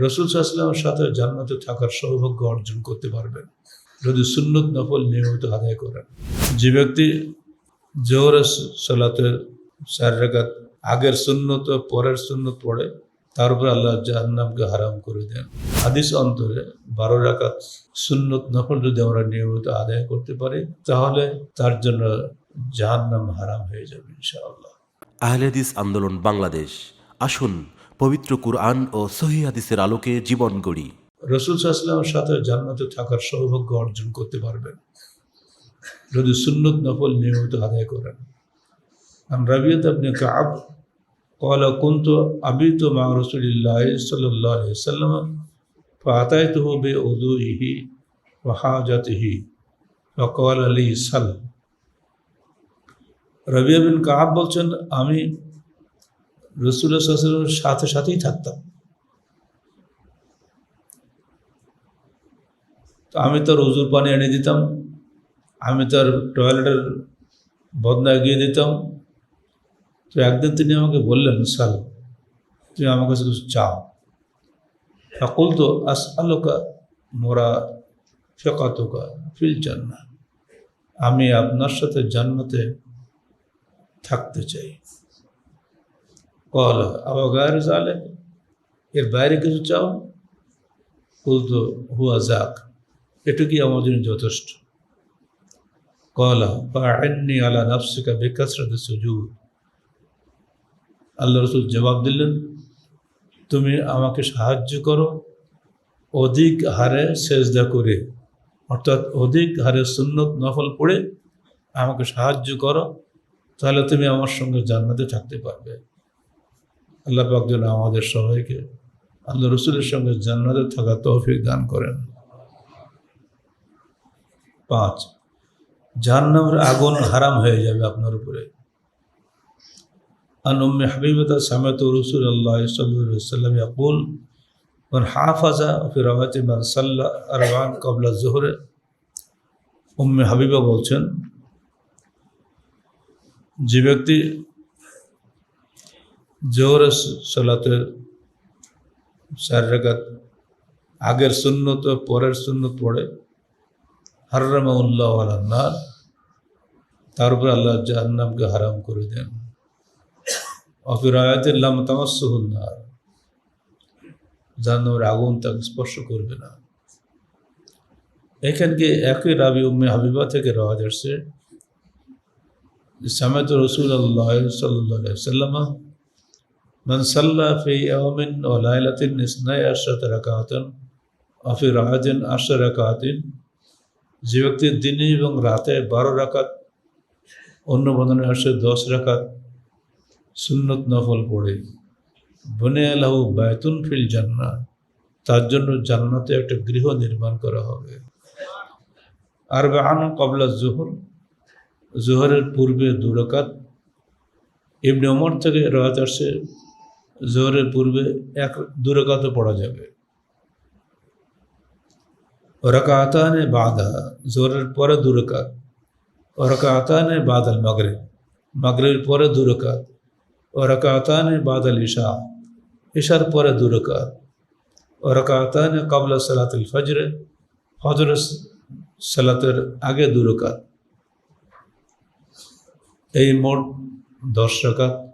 রসুল সাল্লামের সাথে জান্নাতে থাকার সৌভাগ্য অর্জন করতে পারবেন। যদি সুন্নত নফল নিয়মিত আদায় করেন। যে ব্যক্তি জোহর সালাতে চার রেখাত আগের সুন্নত, পরের সুন্নত পড়ে, তার উপর আল্লাহ জাহান্নামকে হারাম করে দেন। হাদিস অন্তরে বারো রাকাত সুন্নত নফল যদি আমরা নিয়মিত আদায় করতে পারি, তাহলে তার জন্য জাহান্নাম হারাম হয়ে যাবে ইনশাআল্লাহ। আহলেদিস আন্দোলন বাংলাদেশ। আসুন পবিত্র কুরআন ও সহি হাদিসের আলোকে জীবন গড়ি রসুল সাল্লামের সাথে জান্নাতে থাকার সৌভাগ্য অর্জন করতে পারবেন যদি সুন্নত নফল নিয়মিত আদায় করেন عن ربيعة بن كعب قال كنت أبيت مع رسول الله صلى الله عليه وسلم فأتيته بوضوئه وحاجته فقال لي سل রবিয়া বিন কাহাব বলছেন আমি রসুল্লাহ সাথে সাথেই থাকতাম। তো আমি তার উজুর পানি এনে দিতাম, আমি তার টয়লেটের বদনা এগিয়ে দিতাম। তো একদিন তিনি আমাকে বললেন, সাল, তুমি আমার কাছে কিছু চাও? সকল তো আস আলোকা মোরা ফেকাতোকা ফিল জান্না আমি আপনার সাথে জান্নাতে থাকতে চাই। কল আবার গায়ের জালে এর বাইরে কিছু চাও বলতো হুয়া যাক এটুকুই আমার জন্য যথেষ্ট কলা বা আইনি আলা নাফসিকা বেকাসরাতে সুজুদ আল্লাহ রসুল জবাব দিলেন, তুমি আমাকে সাহায্য করো অধিক হারে সেজদা করে। অর্থাৎ অধিক হারে সুন্নত নফল পড়ে আমাকে সাহায্য করো, তাহলে তুমি আমার সঙ্গে জান্নাতে থাকতে পারবে। আল্লাহ পাক যেন আমাদের সবাইকে আল্লাহ রসুলের সঙ্গে জান্নাতে থাকা তৌফিক দান করেন পাঁচ জাহান্নামের আগুন হারাম হয়ে যাবে আপনার উপরে عن أم حبيبة سمعت رسول الله صلى الله عليه وسلم يقول من حافظ في رواية من صلى أربعا قبل الظهر উম্মে হাবিবা বলছেন যে ব্যক্তি জোহরে সালাতে চার রেখাত আগের সুন্নত, পরের সুন্নত পড়ে। হার্রামাউল্লাহ আল্লাহ তার উপর আল্লাহ জাহান্নামকে হারাম করে দেন। অফিরায়াতিল্লাম তামাসুহুন্নার জাহান্নামের আগুন তাকে স্পর্শ করবে না। এখানকে একই রাবি উম্মে হাবিবা থেকে রওয়াজ আসছে। সামেত রসুল আল্লাহ সাল্লাহ সাল্লামা من صلى في يوم وليلة اثني عشرة ركعة وفي রাহাত আশর রাকাত যে ব্যক্তি দিনে এবং রাতে বারো রাকাত অন্য বন্ধনে আসে দশ রাকাত সুন্নত নফল পড়ে বনে আলাহু বায়তুন ফিল জান্না তার জন্য জান্নাতে একটা গৃহ নির্মাণ করা হবে আর আন কবলা জোহর জোহরের পূর্বে দুরকাত ইবনে ওমর থেকে রাত আসছে জোহরের পূর্বে এক দুরকাতও পড়া যাবে। রকাতানে বাধা জোহরের পরে দুরকাত। রকাতানে বাদাল মাগরে মাগরের পরে দুরকাত। রকাতানে বাদাল ইশা, ইশার পরে দুরকাত। রকাতানে কাবলা সালাতুল ফজরে, ফজর সালাতের আগে দুরকাত। এই মোট দশ রাকাত।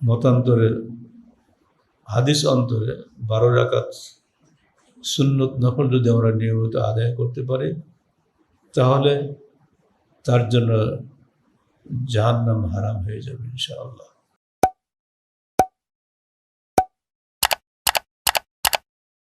মতান্তরে, হাদিস অন্তরে বারো রাকাত সুন্নত নফল যদি আমরা নিয়মিত আদায় করতে পারি, তাহলে তার জন্য জাহান্নাম হারাম হয়ে যাবে ইনশাআল্লাহ।